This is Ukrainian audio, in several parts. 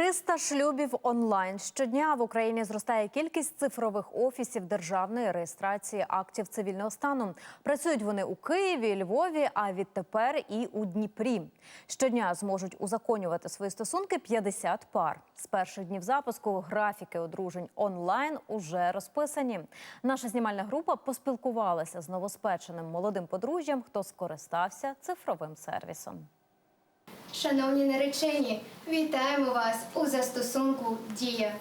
300 шлюбів онлайн щодня в Україні зростає кількість цифрових офісів державної реєстрації актів цивільного стану. Працюють вони у Києві, Львові, а відтепер і у Дніпрі. Щодня зможуть узаконювати свої стосунки 50 пар. З перших днів запуску графіки одружень онлайн уже розписані. Наша знімальна група поспілкувалася з новоспеченим молодим подружжям, хто скористався цифровим сервісом. Шановні наречені, вітаємо вас у застосунку Дія.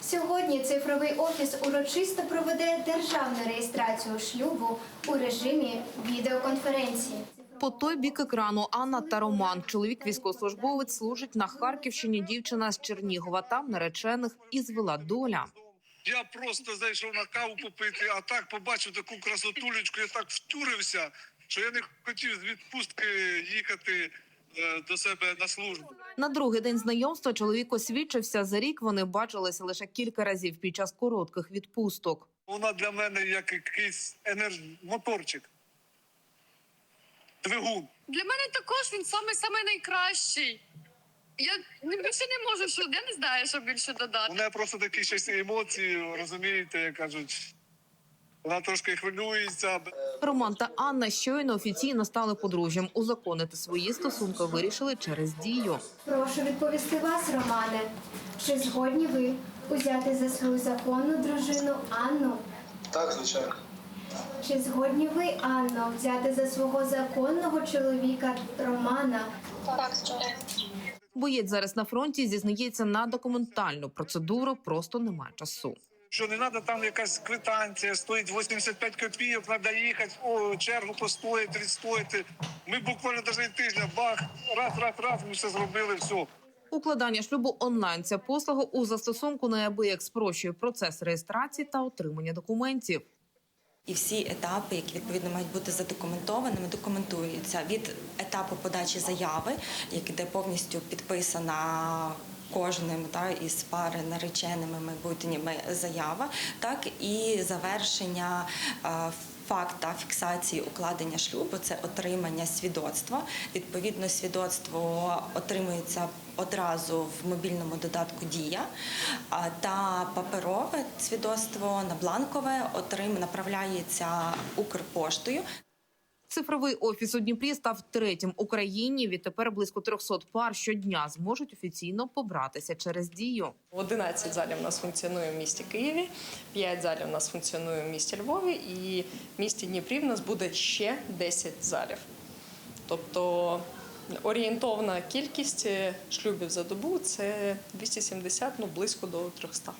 Сьогодні цифровий офіс урочисто проведе державну реєстрацію шлюбу у режимі відеоконференції. По той бік екрану Анна та Роман. Чоловік військовослужбовець служить на Харківщині. Дівчина з Чернігова. Там наречених і звела доля. Я просто зайшов на каву попити, а так побачив таку красотулечку, я так втюрився, що я не хотів з відпустки їхати до себе на службу. На другий день знайомства чоловік освідчився. За рік вони бачилися лише кілька разів під час коротких відпусток. Вона для мене як якийсь енерж... моторчик. Двигун. Для мене також він саме саме найкращий. Я більше не можу, що я не знаю, що більше додати. У неї просто такі щось емоції, розумієте, як кажуть. Вона трошки хвилюється. Роман та Анна щойно офіційно стали подружжям. Узаконити свої стосунки вирішили через дію. Прошу відповісти вас, Романе. Чи згодні ви узяти за свою законну дружину Анну? Так, звичайно. Чи згодні ви, Анно, взяти за свого законного чоловіка Романа? Боєць зараз на фронті зізнається на документальну процедуру. Просто немає часу. Що не треба там якась квитанція, стоїть 85 копійок, треба їхати, о, чергу постояти, відстояти. Ми буквально навіть тижня, бах, раз, раз, раз, ми все зробили, все. Укладання шлюбу онлайн ця послуга у застосунку неабияк спрощує процес реєстрації та отримання документів. І всі етапи, які відповідно мають бути задокументованими, документуються від етапу подачі заяви, як де повністю підписана кожним та, із пари нареченими майбутніми заява, так і завершення е, факта фіксації укладення шлюбу це отримання свідоцтва. Відповідно, свідоцтво отримується одразу в мобільному додатку Дія а, та паперове свідоцтво на бланкове отрим направляється Укрпоштою. Цифровий офіс у Дніпрі став третім в Україні. Відтепер близько 300 пар щодня зможуть офіційно побратися через дію. 11 залів у нас функціонує в місті Києві, 5 залів у нас функціонує в місті Львові, і в місті Дніпрі в нас буде ще 10 залів. Тобто орієнтовна кількість шлюбів за добу це 270, ну близько до 300.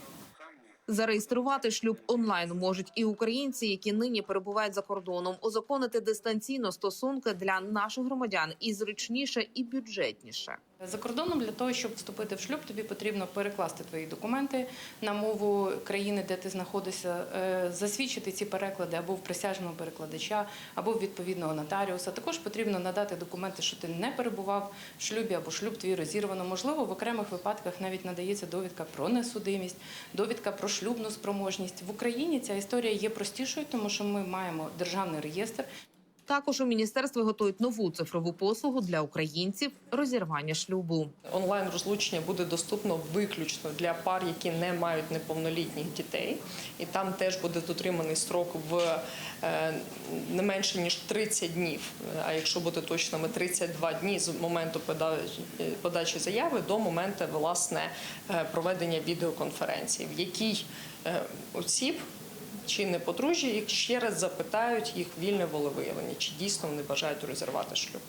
Зареєструвати шлюб онлайн можуть і українці, які нині перебувають за кордоном. Узаконити дистанційно стосунки для наших громадян і зручніше, і бюджетніше. За кордоном для того, щоб вступити в шлюб, тобі потрібно перекласти твої документи на мову країни, де ти знаходишся, е, засвідчити ці переклади або в присяжного перекладача, або в відповідного нотаріуса. Також потрібно надати документи, що ти не перебував в шлюбі або шлюб твій розірвано. Можливо, в окремих випадках навіть надається довідка про несудимість, довідка про шлюбну спроможність. В Україні ця історія є простішою, тому що ми маємо державний реєстр, Також у міністерстві готують нову цифрову послугу для українців розірвання шлюбу. Онлайн розлучення буде доступно виключно для пар, які не мають неповнолітніх дітей, і там теж буде дотриманий строк в е, не менше ніж 30 днів. А якщо бути точними, 32 дні з моменту подачі, заяви до моменту власне е, проведення відеоконференції, в якій е, осіб. Чи не подружжя, як ще раз запитають їх вільне волевиявлення, чи дійсно вони бажають розірвати шлюб.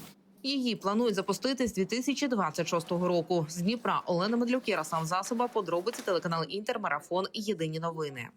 Її планують запустити з 2026 року. З Дніпра Олена Медлюк, Ярослав Засоба, подробиці телеканал Інтермарафон. Єдині новини.